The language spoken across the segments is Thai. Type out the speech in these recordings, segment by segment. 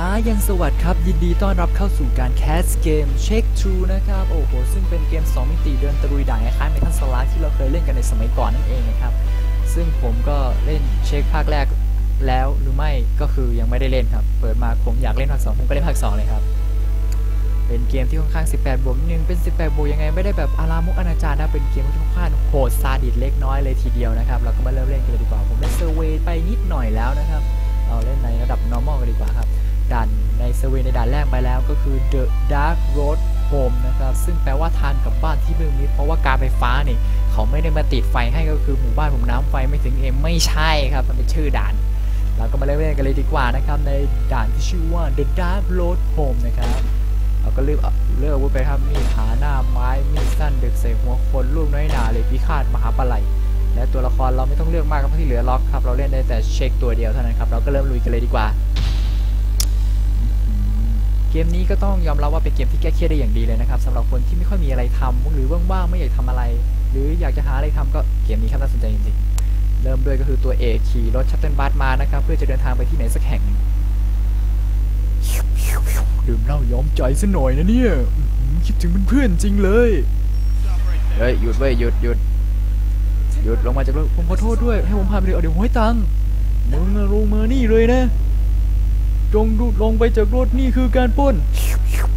สายังสวัสดีครับ ยินดีต้อนรับเข้าสู่การแคสเกม Check t 2นะครับ โอ้โห ซึ่งเป็นเกม 2 มิติเดินตะลุยด่านคล้ายๆเมทัลสลักที่เราเคยเล่นกันในสมัยก่อนนั่นเองนะครับ ซึ่งผมก็เล่นเช็คภาคแรกแล้วหรือไม่ก็คือยังไม่ได้เล่นครับ เปิดมาผมอยากเล่นภาค 2 ผมก็เล่นภาค 2 เลยครับ เป็นเกมที่ค่อนข้าง 18 บวกนิดนึง เป็น 18 บวกยังไงไม่ได้แบบอารามุกอนาจารนะเป็นเกมที่ค่อนข้างโหดซาดิสเล็กน้อยเลยทีเดียวนะครับ เราก็มาเริ่มเล่นกันเลยดีกว่า ผมได้เซอร์เวย์ไปนิดหน่อยแล้วนะครับ เราเล่นในระดับ normal กันดีกว่าครับ ด่านในเซเวย์ในด่านแรกไปแล้วก็คือ The Dark Road Home นะครับ ซึ่งแปลว่าทางกลับบ้านที่เมืองมิดเพราะว่าการไฟฟ้าเนี่ยเขาไม่ได้มาติดไฟให้ก็คือหมู่บ้านผมน้ำไฟไม่ถึงเองไม่ใช่ครับ มันเป็นชื่อด่าน เราก็มาเล่นกันเลยดีกว่านะครับ ในด่านที่ชื่อว่า The Dark Road Home นะครับเราก็เลือกเลือกวุธไปครับมีดหาหน้าไม้มีดสั้นเด็กใส่หัวคนลูกน้อยหนาเลยพิฆาตมหาปลาไหลและตัวละครเราไม่ต้องเลือกมากครับเพราะที่เหลือล็อกครับ เราเล่นได้แต่เช็คตัวเดียวเท่านั้นครับ เราก็เริ่มลุยกันเลยดีกว่า เกมนี้ก็ต้องยอมรับว่าเป็นเกมที่แก้เครียดได้อย่างดีเลยนะครับสำหรับคนที่ไม่ค่อยมีอะไรทำหรือว่างๆไม่อยากทำอะไร หรืออยากจะหาอะไรทำก็เกมนี้ครับน่าสนใจจริงๆ เริ่มด้วยก็คือตัวเอขี่รถชัตเติลบัสมานะครับเพื่อจะเดินทางไปที่ไหนสักแห่งดื่มเหล้าย้อมใจซะหน่อยนะเนี่ยคิดถึงเพื่อนๆจริงเลยเฮ้ยหยุดเว้ยหยุดหยุดหยุดลงมาจากรถผมขอโทษด้วยให้ผมพาไปเลยเอาเดี๋ยวผมให้ตังค์มึงลงมานี่เลยนะ จงดูดลงไปจากรถนี่คือการปล้น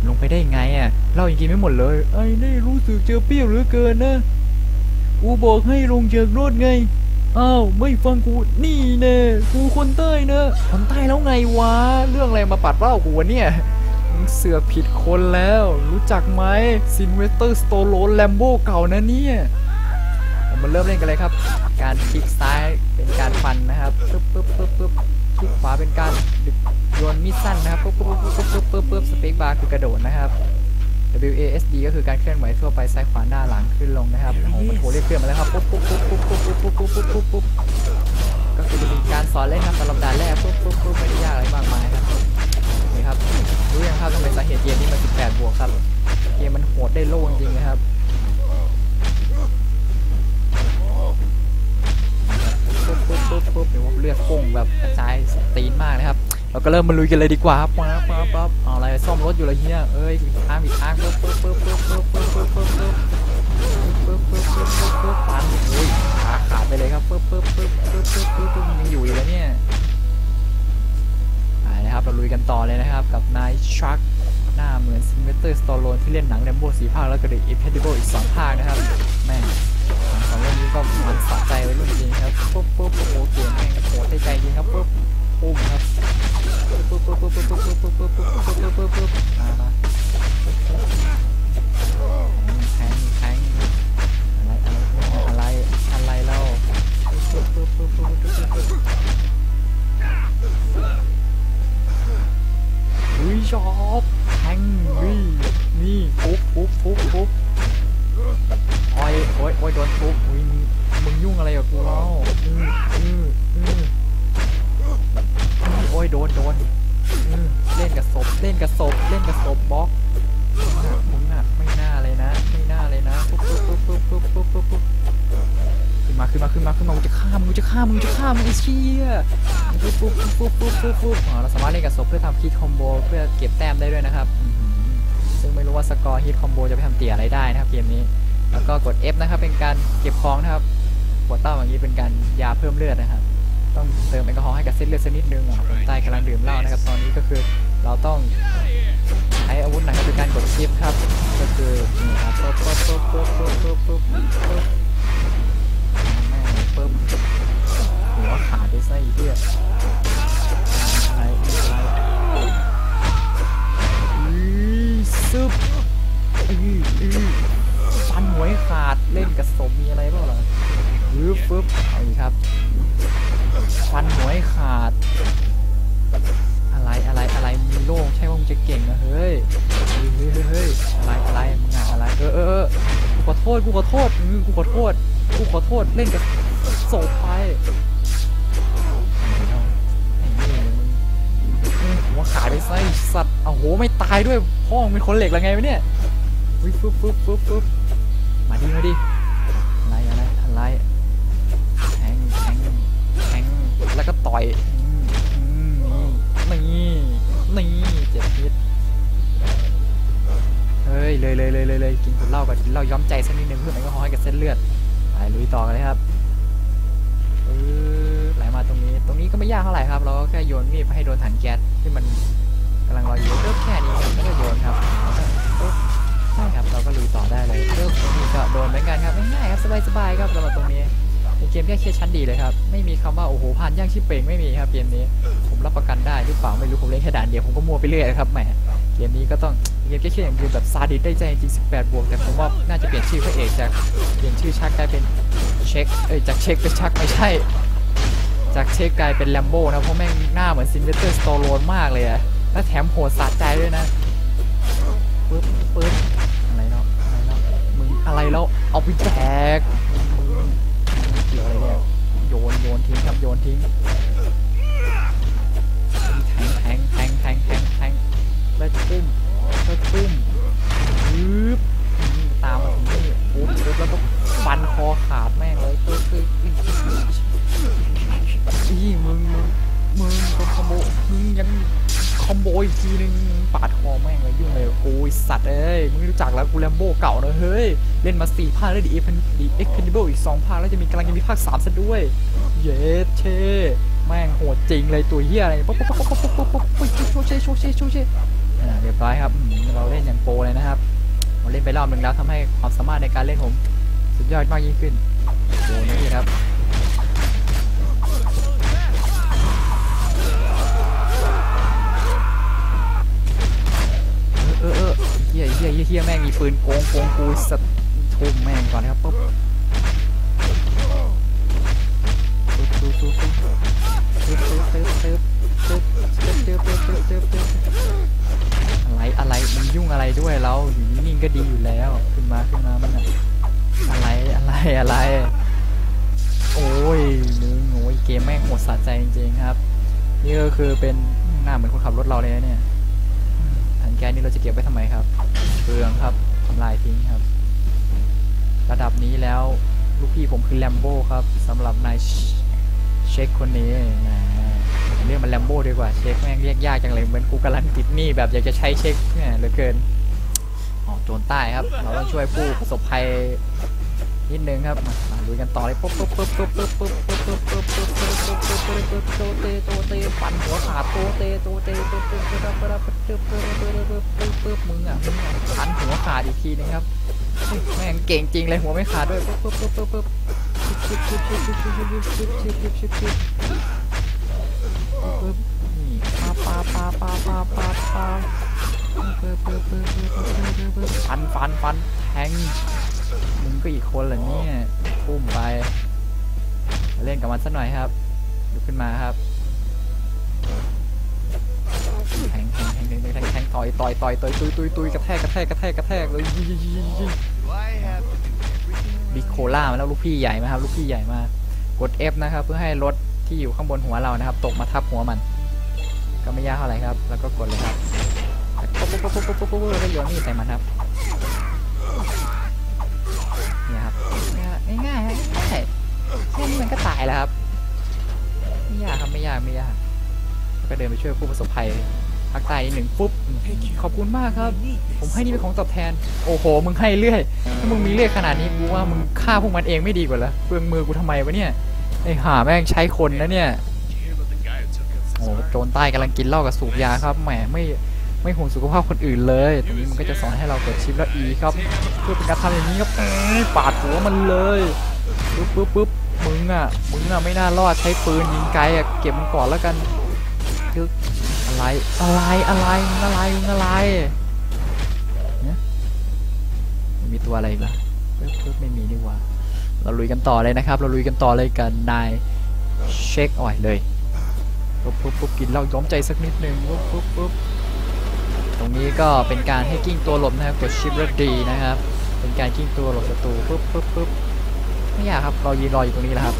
ลงไปได้ไงอะเล่ายังกินไม่หมดเลย ไอ้นี่รู้สึกเจอเปรี้ยวเหลือเกินนะกูบอกให้ลงจากรถไงอ้าวไม่ฟังกูนี่แน่กูคนใต้นะคนใต้แล้วไงวะเรื่องอะไรมาปัดเล่ากูวะเนี่ยมึงเสือกผิดคนแล้ว รู้จักไหมซินเวสเตอร์สโตโลนแลมโบเก่านะเนี่ยเรามาเริ่มเล่นกันเลยครับ การคลิกซ้ายเป็นการฟันนะครับปึ๊บปึ๊บปึ๊บ นมีดสั้นนะครับปึ๊บปึ๊บปึ๊บปึ๊บปึ๊บปึ๊บสเปคบาร์คือกระโดดนะครับ W A S D ก็คือการเคลื่อนไหวทั่วไปซ้ายขวาหน้าหลังขึ้นลงนะครับโอ้โหมันโหเรียกเคลื่อนมาแล้วครับปุ๊บปุ๊บปุ๊บปุ๊บปุ๊บปุ๊บปุ๊บปุ๊บปุ๊บปุ๊บก็คือจะมีการสอนเล่นครับสำหรับด่านแรกปุ๊บปุ๊บปุ๊บไม่ได้ยากอะไรมากมายครับนี่ครับรู้ยังครับทำไมสาเหตุเกมนี้มัน 18 บวกครับเกมมันโหดได้โล่จริงๆนะครับปุ๊บปุ๊บปุ๊บปุ๊บเดี๋ยวว่าเลือดพุ่งแบบกระจายสตีนมากนะครับ เราก็เริ่มมาลุยกันเลยดีกว่าครับปั๊บปั๊บปั๊บเอาอะไรซ่อมรถอยู่เลยเฮียเอ้ยอีกทางอีกทางปึ๊บปึ๊บปึ๊บปึ๊บปึ๊บปึ๊บปึ๊บปึ๊บปึ๊บปึ๊บปึ๊บปึ๊บปึ๊บปึ๊บปันโอ้ยขาขาดไปเลยครับปึ๊บปึ๊บปึ๊บปึ๊บปึ๊บปึ๊บมันยังอยู่อีกแล้วเนี่ยไปนะครับเราลุยกันต่อเลยนะครับกับนายชักหน้าเหมือนซินเวเตอร์สตอโลนที่เล่นหนังแรมโบ้สีภาคแล้วก็เดอะอินเพดิเบิลอีกสองภาคนะครับแม่งหนังสองเรื่องนี้ก็มันสะใจไว้รุ่นจริงครับปึ๊บปึ๊บโอ้โหเกมแม่งโหดได้ใจจริงครับปึ๊บ ปุ้มครับปุ๊บปุ๊บปุ๊บปุ๊บปุ๊บปุ๊บปุ๊บปุ๊บปุ๊บปุ๊บปุ๊บปุ๊บมามาแทงแทงอะไรอะไรอะไรเล่าปุ๊บปุ๊บปุ๊บปุ๊บปุ๊บปุ๊บปุ๊บอุ้ยชอบแทงนี่นี่ปุ๊บปุ๊บปุ๊บปุ๊บโอ้ยโอ้ยโอ้ยโดนปุ๊บอุ้ยมึงยุ่งอะไรกับกูเล่าอืออืออือ โดนโดนเล่นกับศพเล่นกับศพเล่นกับศพบล็อกมึงน่ะไม่น่าเลยนะ ไม่น่าเลยนะปุ๊บปุ๊บปุ๊บปุ๊บปุ๊บปุ๊บปุ๊บขึ้นมาขึ้นมาขึ้นมาขึ้นมาจะฆ่ามึงจะฆ่ามึงจะฆ่ามึงไอ้เชี่ยปุ๊บปุ๊บปุ๊บปุ๊บปุ๊บปุ๊บเราสามารถเล่นกับศพเพื่อทำคิดคอมโบเพื่อเก็บแต้มได้ด้วยนะครับซึ่งไม่รู้ว่าสกอร์ฮิตคอมโบจะไปทำเตี่ยอะไรได้นะครับเกมนี้ แล้วก็กด F นะครับเป็นการเก็บของนะครับกดเต้าอย่างนี้เป็นการยาเพิ่มเลือดนะครับ ต้องเติมแอลกอฮอล์ให้กับเส้นเลือดสักนิดนึงอะคนใต้กำลังดื่มเหล้านะครับ ตอนนี้ก็คือเราต้องใช้อาวุธหนักก็คือการกดชิปครับ ก็คือนี่ครับปุ๊บปุ๊บปุ๊บปุ๊บปุ๊บปุ๊บปุ๊บปุ๊บแม่งปุ๊บหัวขาดไปซะอีกเพื่ออะไรอะไรอือซึบอืออือฟันหัวให้ขาดเล่นกับศพมีอะไรเปล่าล่ะปึ๊บปึ๊บเอาอีกครับ ฟันหัวให้ขาด อะไรอะไรอะไรมีโล่งใช่ว่ามึงจะเก่งนะเฮ้ยเฮ้ยเฮ้ยเฮ้ยเฮ้ยอะไรอะไรมึงอะอะไรเออเออกูขอโทษกูขอโทษอืมกูขอโทษกูขอโทษเล่นกับโศกไปไอ้นี่มึงอืมหัวขาดไปไส้สัตว์โอ้โหไม่ตายด้วยพ่อมึงเป็นคนเหล็กแล้วไงวะเนี่ยฟึ๊บฟึ๊บฟึ๊บฟึ๊บมาดิมาดิ เลือดไปลุยต่อกันเลยครับเออไหลมาตรงนี้ ตรงนี้ก็ไม่ยากเท่าไหร่ครับ เราก็แค่โยนมีดไปให้โดนถังแก๊สที่มันกำลังลอยอยู่ปึ๊บแค่นี้ก็โยนครับใช่ครับ เราก็ลุยต่อได้เลยปึ๊บนี่ก็โดนเหมือนกันครับง่ายๆครับสบายๆครับสำหรับตรงนี้เป็นเกมแค่เคชั้นดีเลยครับ ไม่มีคำว่าโอ้โหผ่านย่างชิปเป่งไม่มีครับเกมนี้ ผมรับประกันได้หรือเปล่าไม่รู้ผมเล่นแค่ด่านเดียวผมก็มัวไปเรื่อยครับแหม เกมนี้ก็ต้องเกมแค่ๆอย่างเดียวแบบซาดิสได้ใจจริง18 บวก แต่ผมว่าน่าจะเปลี่ยนชื่อพระเอกจากเปลี่ยนชื่อชักกลายเป็นเช็คเอ้ยจากเช็คเป็นชักไม่ใช่ จากเช็คกลายเป็นแลมโบ้นะเพราะแม่งหน้าเหมือนซินเวเตอร์สโตโลนมากเลยอะแล้วแถมโหดสะใจด้วยนะปึ๊บปึ๊บอะไรเนาะอะไรเนาะมึงอะไรแล้วเอาไปแจกมึงเกี่ยวอะไรเนี่ยโยนโยนทิ้งครับโยนทิ้ง แล้วตุ้มปึ๊บตามมาถึงนี่ปุ๊บปุ๊บแล้วก็ฟันคอขาดแม่งเลยปึ๊บปึ๊บอีมึงมึงมึงเป็นคอมโบมึงยังคอมโบอีกทีนึงปาดคอแม่งเลยยุ่งเลยกูไอ้สัตว์เอ้ยมึงรู้จักแล้วกูแลมโบเก่านะเฮ้ย เล่นมาสี่ภาคแล้วดีเอ็กซ์ดีเอ็กซ์คิเบิลอีกสองภาคแล้วจะมีกำลังจะมีภาคสามซะด้วย เย็ดเช่แม่งโหดจริงเลยตัวเหี้ยอะไรปุ๊บปุ๊บปุ๊บปุ๊บปุ๊บปุ๊บปุ๊บโชว์เช่โชว์เช่ว์เช่อ่า เรียบร้อยครับ เราเล่นอย่างโปรเลยนะครับเราเล่นไปรอบหนึ่งแล้วทำให้ความสามารถในการเล่นผม สุดยอดมากยิ่งขึ้นโอ้นี่ครับเออเออเฮียเฮียเฮียเฮียแม่งมีปืนโกงโกงกูสัตว์ทุ่มแม่งก่อนนะครับปุ๊บ ตึ๊บตึ๊บตึ๊บตึ๊บตึ๊บตึ๊บตึ๊บตึ๊บตึ๊บตึ๊บตึ๊บตึ๊บอะไรอะไรมึงยุ่งอะไรด้วยเราอยู่นิ่งก็ดีอยู่แล้วขึ้นมาขึ้นมามันอะอะไรอะไรอะไร โอ้ยนึงโอ้ยเกมแม่งโหดสะใจจริงๆครับ นี่ก็คือเป็นหน้าเหมือนคนขับรถเราเลยนะเนี่ยถังแก๊สนี่เราจะเก็บไว้ทำไมครับเปลืองครับทำลายทิ้งครับ ระดับนี้แล้วลูกพี่ผมคือแลมโบ้ครับสำหรับนาย เช็คคนนี้นะเรียกมันแลมโบ้ดีกว่าเช็คแม่งเรียกยากจังเลยเหมือนกูกำลังติดหนี้แบบอยากจะใช้เช็คเนี่ยเหลือเกินอ๋อโจรใต้ครับ เราต้องช่วยผู้ประสบภัยนิดนึงครับมามาลุยกันต่อเลยปุ๊บปุ๊บปุ๊บปุ๊บปุ๊บปุ๊บปุ๊บปุ๊บปุ๊บปุ๊บปุ๊บปุ๊บปุ๊บปุ๊บปุ๊บโตเตโตเตฟันหัวขาดโตเตโตเตปุ๊บปุ๊บปุ๊บปุ๊บปุ๊บปุ๊บปุ๊บปุ๊บปุ๊บปุ๊บปุ๊บมึงอะมึงอะฟันหัวขาดอีกทีนึงครับแม่งเก่งจริงเลยหัวไม่ขาดด้วยปุ๊บปุ๊บปุ๊บปุ๊บปุ๊บ ชิบชิบชิบชิบชิบชิบชิบชิบชิบชิบชิบชิบปุ๊บนี่ปาปาปาปาปาปาปาปุ๊บปุ๊บปุ๊บปุ๊บปุ๊บปุ๊บฟันฟันฟันแทงมึงก็อีกคนเหรอเนี่ยปุ้มไป เล่นกับมันสักหน่อยครับลุกขึ้นมาครับแทงแทงแทงแทงแทงแทงต่อยต่อยต่อยต่อยตุยตุยตุยกระแทกกระแทกกระแทกกระแทกเลยยิงยิงยิง บิ๊กโคล่ามาแล้วลูกพี่ใหญ่ไหมครับลูกพี่ใหญ่มากกด F นะครับ เพื่อให้รถที่อยู่ข้างบนหัวเรานะครับ ตกมาทับหัวมัน ก็ไม่ยากเท่าไหร่ครับ แล้วก็กดเลยครับปุ๊บปุ๊บปุ๊บปุ๊บปุ๊บปุ๊บแล้วโยนมีดใส่มันครับเนี่ยครับง่ายๆง่ายแค่นี้มันก็ตายแล้วครับไม่ยากครับไม่ยากไม่ยากแล้วก็เดินไปช่วยผู้ประสบภัย ภาคใต้นิดหนึ่งปุ๊บขอบคุณมากครับ ผมให้นี่เป็นของตอบแทน โอ้โห มึงให้เรื่อยถ้ามึงมีเลือดขนาดนี้กูว่ามึงฆ่าพวกมันเองไม่ดีกว่าเหรอเปลืองมือกูทำไมวะเนี่ยไอ้ห่าแม่งใช้คนนะเนี่ย Did you hear about the guy who took us? โอ้โจรใต้กำลังกินเหล้ากับสูบยาครับแหมไม่ไม่ห่วงสุขภาพคนอื่นเลยตรงนี้มันก็จะสอนให้เรากดชิปแล้วอีครับเพื่อเป็นการทำอย่างนี้ครับเอ้ยปาดหัวมันเลยปึ๊บปึ๊บปึ๊บมึงอะมึงอะไม่น่ารอดใช้ปืนยิงไกลอะเก็บมันก่อนแล้วกันทึก อะไร อะไร อะไรมึงอะไรมึงอะไรเนี่ยมีตัวอะไรอีกล่ะปึ๊บปึ๊บไม่มีนี่หว่า เราลุยกันต่อเลยนะครับ เราลุยกันต่อเลยกันนายเช็คอ่อยเลยปุ๊บปุ๊บปุ๊บกินเหล้าย้อมใจสักนิดหนึ่งปุ๊บปุ๊บปุ๊บตรงนี้ก็เป็นการให้กิ้งตัวหลบนะครับกดชิปแล้วดีนะครับ เป็นการกิ้งตัวหลบศัตรูปุ๊บปุ๊บปุ๊บไม่อยากครับ เรายืนรออยู่ตรงนี้แหละครับ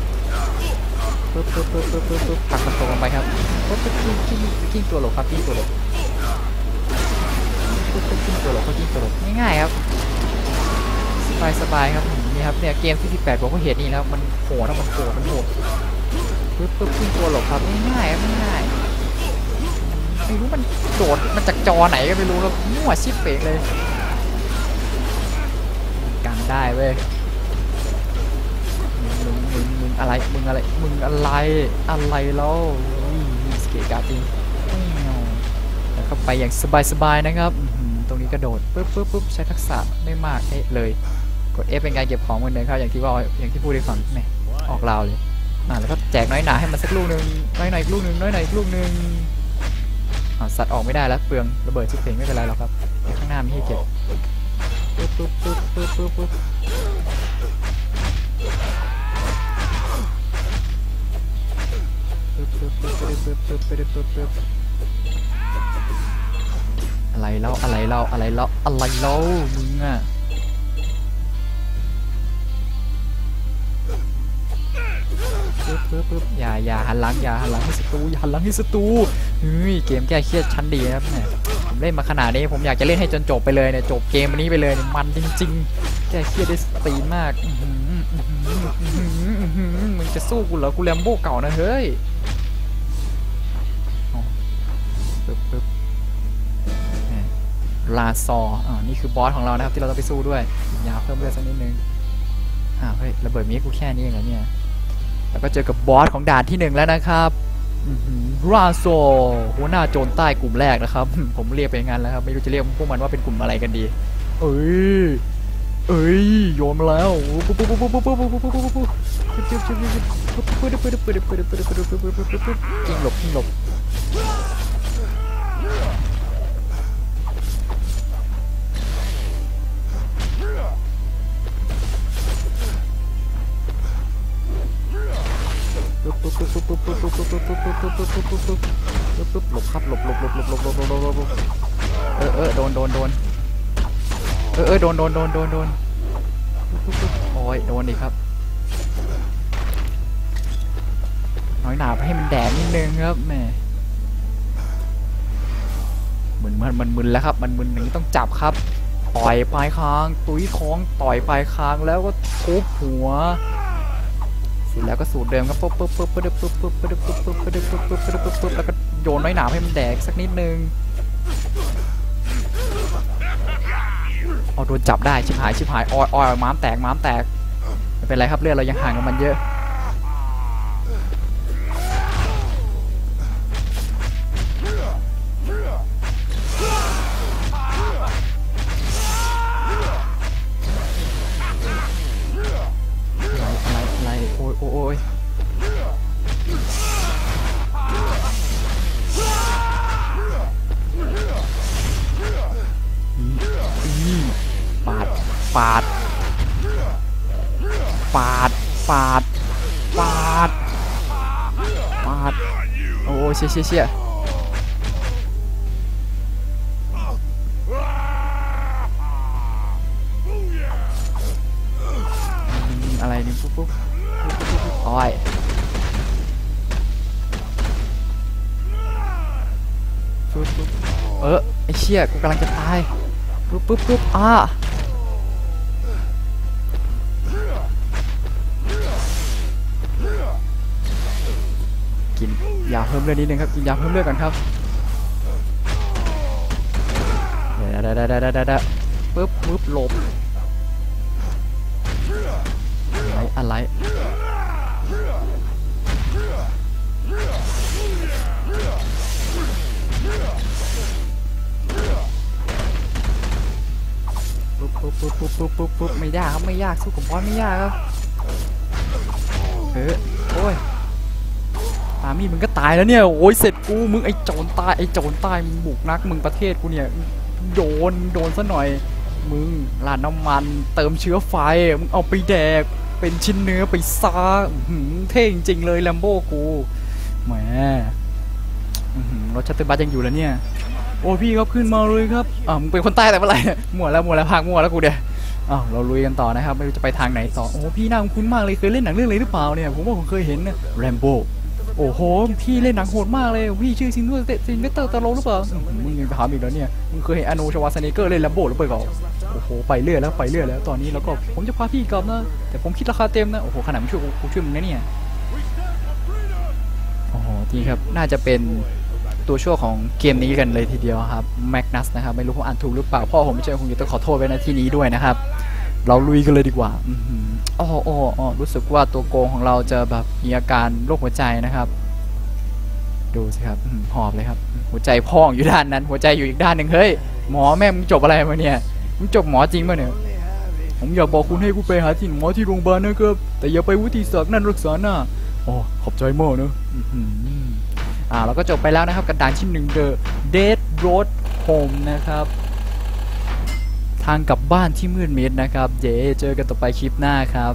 ปุ๊บปุ๊บปุ๊บปุ๊บปุ๊บปุ๊บผลักมันตกลงไปครับปุ๊บปุ๊บกิ้งกิ้งกิ้งตัวหลบครับกิ้งตัวหลบปุ๊บปุ๊บกิ้งตัวหลบก็กิ้งตัวหลบง่ายๆครับสบายสบายครับนี่ครับเนี่ยเกมที่18บอกว่าเหตุนี้แล้วมันโหดนะมันโหดมันโหดปึ๊บปึ๊บขึ้นตัวหลบครับง่ายๆครับง่ายไม่รู้มันโดดมันจากจอไหนก็ไม่รู้แล้วมั่วชิบเป๋งเลยกันได้เว้ย อะไร มึงอะไร มึงอะไร อะไรแล้วอุ้ยสเกตการ์ดจริงแล้วก็ไปอย่างสบายๆนะครับอื้อหือตรงนี้กระโดดปุ๊บปุ๊บปุ๊บใช้ทักษะไม่มากเอ๊ะเลย กด F เป็นการเก็บของเหมือนเดิมครับ อย่างที่ว่าอย่างที่พูดให้ฟังแหมออกราวเลย อ่า แล้วก็แจกน้อยหนาให้มันสักลูกหนึ่งน้อยหน่อยอีกลูกหนึ่งน้อยหน่อยอีกลูกหนึ่งอ่าสัตว์ออกไม่ได้แล้วเปลืองระเบิดชิบเพลงไม่เป็นไรหรอกครับเดี๋ยวข้างหน้ามีให้เก็บปุ๊บปุ๊บปุ๊บปุ๊บปุ๊บ อะไรเล่าอะไรเล่าอะไรเล่าอะไรเล่ามึงอะปึ๊บปึ๊บปึ๊บอย่าอย่าหันหลังอย่าหันหลังให้ศัตรูอย่าหันหลังให้ศัตรูเฮ้ยเกมแก้เครียดชั้นดีนะครับเนี่ยผมเล่นมาขนาดนี้ผมอยากจะเล่นให้จนจบไปเลยเนี่ยจบเกมนี้ไปเลยเนี่ยมันจริง ๆ แก้เครียดได้สตรีนมากมึงจะสู้กูเหรอกูแลมโบ้เก่านะเฮ้ย ลาซออ่านี่คือบอสของเรานะครับที่เราต้องไปสู้ด้วยยาวเพิ่มเลือดสักนิดนึงอ้าวเฮ้ยระเบิดมีกูแค่นี้เองเหรอเนี่ยแล้วก็เจอกับบอสของด่านที่หนึ่งแล้วนะครับราโซหัวหน้าโจรใต้กลุ่มแรกนะครับ ผมเรียกไปอย่างนั้นแล้วครับ ไม่รู้จะเรียกพวกมันว่าเป็นกลุ่มอะไรกันดี เอ้ย เอ้ยยนมแล้วปุ๊บปุ๊บปุ๊บปุ๊บปุ๊บปุ๊บปุ๊บปุ๊บปุ๊บปุ๊บจิ๊บจิ๊บจิ๊บจิ๊บปุ๊บปุ๊บปุ๊บปุ๊บปุ๊บปุ๊บปุ๊บปุ๊บปุ๊บปุ๊บปุ๊บปุ๊บปุ๊บยิงหลบยิงหลบปุ๊บ เออเออโดนโดนโดนโดนโดนโอ้ยโดนอีกครับ น้อยหนาให้มันแดดนิดนึงครับแม่มึนมันมันมึนแล้วครับ มันมึนอย่างนี้ต้องจับครับ ต่อยปลายคาง ตุ้ยท้องต่อยปลายคางแล้วก็ทุบหัวเสร็จแล้วก็สูตรเดิมครับปุ๊บปุ๊บปุ๊บปุ๊บปุ๊บปุ๊บปุ๊บปุ๊บปุ๊บปุ๊บปุ๊บปุ๊บปุ๊บปุ๊บปุ๊บแล้วก็โยนน้อยหนาให้มันแดกสักนิดนึง เอาโดนจับได้ชิบหายชิบหายออยออยม้ามแตกม้ามแตกไม่เป็นไรครับเลือดเรายังห่างกับมันเยอะ 我谢谢谢。Hmm, ala ini pupuk. Awai. Pupuk. Oh, eh, sia, aku kalah cepat. Pupuk pupuk ah. กินยาเพิ่มเลือดนิดนึงครับกินยาเพิ่มเลือดก่อนครับเดี๋ยวเดี๋ยวเดี๋ยวเดี๋ยวเดี๋ยวเดี๋ยวปุ๊บปุ๊บหลบอะไรอะไรปุ๊บปุ๊บปุ๊บปุ๊บปุ๊บปุ๊บปุ๊บไม่ยากครับไม่ยากสู้กับบอสไม่ยากครับเออโอ้ย ตามีมึงก็ตายแล้วเนี่ยโอ้ยเสร็จกูมึงไอ้โจรตายไอ้โจรตายมึงบุกนักมึงประเทศกูเนี่ยโดนโดนซะหน่อย มึงราดน้ำมัน เติมเชื้อไฟมึงเอาไปแดก เป็นชิ้นเนื้อไปซาหือเท่จริงๆเลยแลมโบ้กูแหมรถชัตเตอร์บัสยังอยู่แล้วเนี่ยโอ้พี่ครับขึ้นมาเลยครับอ่ามึงเป็นคนใต้แต่เมื่อไหร่มั่วแล้วมั่วแล้วพากมั่วแล้วกูเดียอ้าวเราลุยกันต่อนะครับ ไม่รู้จะไปทางไหนต่อ โอ้พี่น่าคุ้นมากเลยเคยเล่นหนังเรื่องอะไรหรือเปล่าเนี่ย ผมว่าผมเคยเห็นนะแรมโบ้ โอ้โห พี่เล่นหนังโหดมากเลย พี่ชื่อซินเวอร์ซินเวเตอร์ตาโลหรือเปล่า มึงยังถามอีกแล้วเนี่ย มึงเคยเห็นอโนชวาสเนเกอร์เล่นแรมโบ้หรือเปล่าโอ้โห ไปเรื่อยแล้วไปเรื่อยแล้ว ตอนนี้แล้วก็ผมจะพาพี่กลับนะ แต่ผมคิดราคาเต็มนะ โอ้โห ขนาดไม่ช่วยกูช่วยมึงนะเนี่ย โอ้โหนี่ครับ น่าจะเป็นตัวช่วยของเกมนี้กันเลยทีเดียวครับ แมกนัสนะครับ ไม่รู้ผมอ่านถูกหรือเปล่า พ่อผมไม่ใช่คงจะต้องขอโทษไว้ในที่นี้ด้วยนะครับ เราลุยกันเลยดีกว่าอือหืออ๋ออ๋ออ๋อรู้สึกว่าตัวโกงของเราจะแบบมีอาการโรคหัวใจนะครับ ดูสิครับอืมหอบเลยครับ หัวใจพองอยู่ด้านนั้น หัวใจอยู่อีกด้านหนึ่งเฮ้ยหมอแม่มึงจบอะไรมาเนี่ยมึงจบหมอจริงป่ะเนี่ยผมอยากบอกคุณให้กูไปหาที่หมอที่โรงพยาบาลนะครับ แต่อย่าไปวุฒิศักดิ์นั่นรักษาหน้าอ๋อขอบใจมากนะอื้อหืออ่าเราก็จบไปแล้วนะครับกับด่านที่หนึ่ง The Dead Road Home นะครับ ทางกลับบ้านที่มืดมิดนะครับ เย้เจอกันต่อไปคลิปหน้าครับ